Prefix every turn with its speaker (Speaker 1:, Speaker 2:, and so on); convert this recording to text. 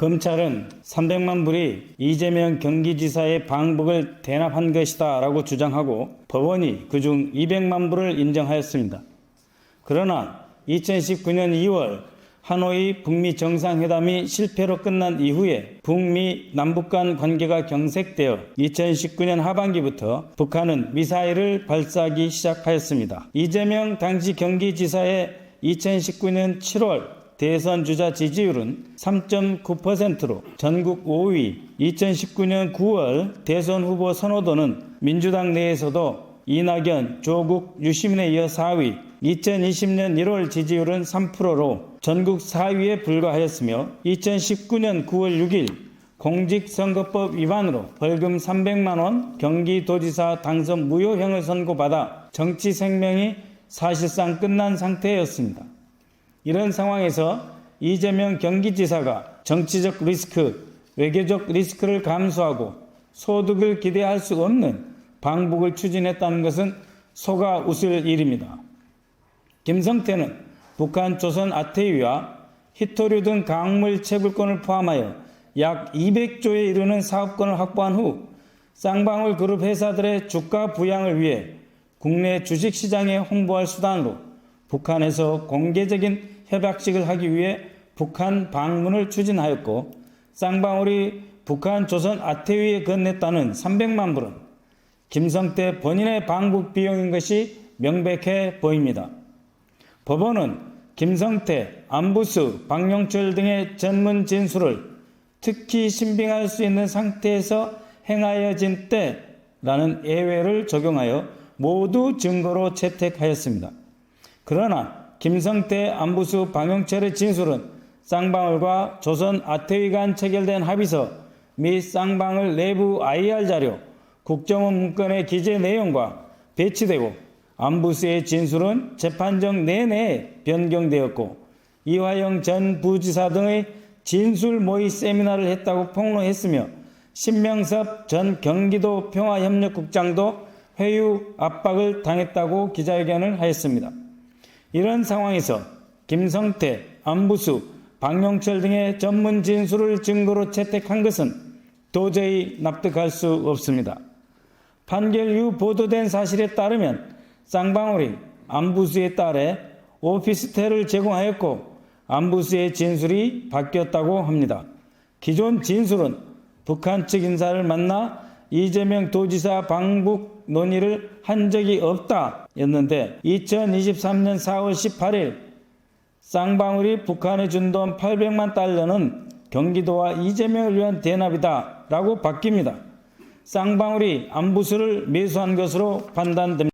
Speaker 1: 검찰은 300만 불이 이재명 경기지사의 방북을 대납한 것이다 라고 주장하고 법원이 그중 200만 불을 인정하였습니다. 그러나 2019년 2월 하노이 북미 정상회담이 실패로 끝난 이후에 북미 남북 간 관계가 경색되어 2019년 하반기부터 북한은 미사일을 발사하기 시작하였습니다. 이재명 당시 경기지사의 2019년 7월 대선 주자 지지율은 3.9%로 전국 5위, 2019년 9월 대선 후보 선호도는 민주당 내에서도 이낙연, 조국, 유시민에 이어 4위, 2020년 1월 지지율은 3%로 전국 4위에 불과하였으며 2019년 9월 6일 공직선거법 위반으로 벌금 300만 원 경기도지사 당선 무효형을 선고받아 정치 생명이 사실상 끝난 상태였습니다. 이런 상황에서 이재명 경기지사가 정치적 리스크, 외교적 리스크를 감수하고 소득을 기대할 수 없는 방북을 추진했다는 것은 속아 웃을 일입니다. 김성태는 북한 조선 아태위와 히토류 등 강물 채굴권을 포함하여 약 200조에 이르는 사업권을 확보한 후 쌍방울 그룹 회사들의 주가 부양을 위해 국내 주식시장에 홍보할 수단으로 북한에서 공개적인 협약식을 하기 위해 북한 방문을 추진하였고 쌍방울이 북한 조선 아태위에 건넸다는 300만 불은 김성태 본인의 방북 비용인 것이 명백해 보입니다. 법원은 김성태, 안부수, 박용철 등의 전문 진술을 특히 신빙할 수 있는 상태에서 행하여진 때라는 예외를 적용하여 모두 증거로 채택하였습니다. 그러나 김성태, 안부수, 방용철의 진술은 쌍방울과 조선 아태위 간 체결된 합의서 및 쌍방울 내부 IR 자료, 국정원 문건의 기재 내용과 배치되고 안부수의 진술은 재판정 내내 변경되었고 이화영 전 부지사 등의 진술 모의 세미나를 했다고 폭로했으며 신명섭 전 경기도 평화협력국장도 회유 압박을 당했다고 기자회견을 하였습니다. 이런 상황에서 김성태, 안부수, 박용철 등의 전문 진술을 증거로 채택한 것은 도저히 납득할 수 없습니다. 판결 이후 보도된 사실에 따르면 쌍방울이 안부수에 따라 오피스텔을 제공하였고 안부수의 진술이 바뀌었다고 합니다. 기존 진술은 북한 측 인사를 만나 이재명 도지사 방북 논의를 한 적이 없다 였는데 2023년 4월 18일 쌍방울이 북한에 준 돈 800만 달러는 경기도와 이재명을 위한 대납이다 라고 바뀝니다. 쌍방울이 안부수를 매수한 것으로 판단됩니다.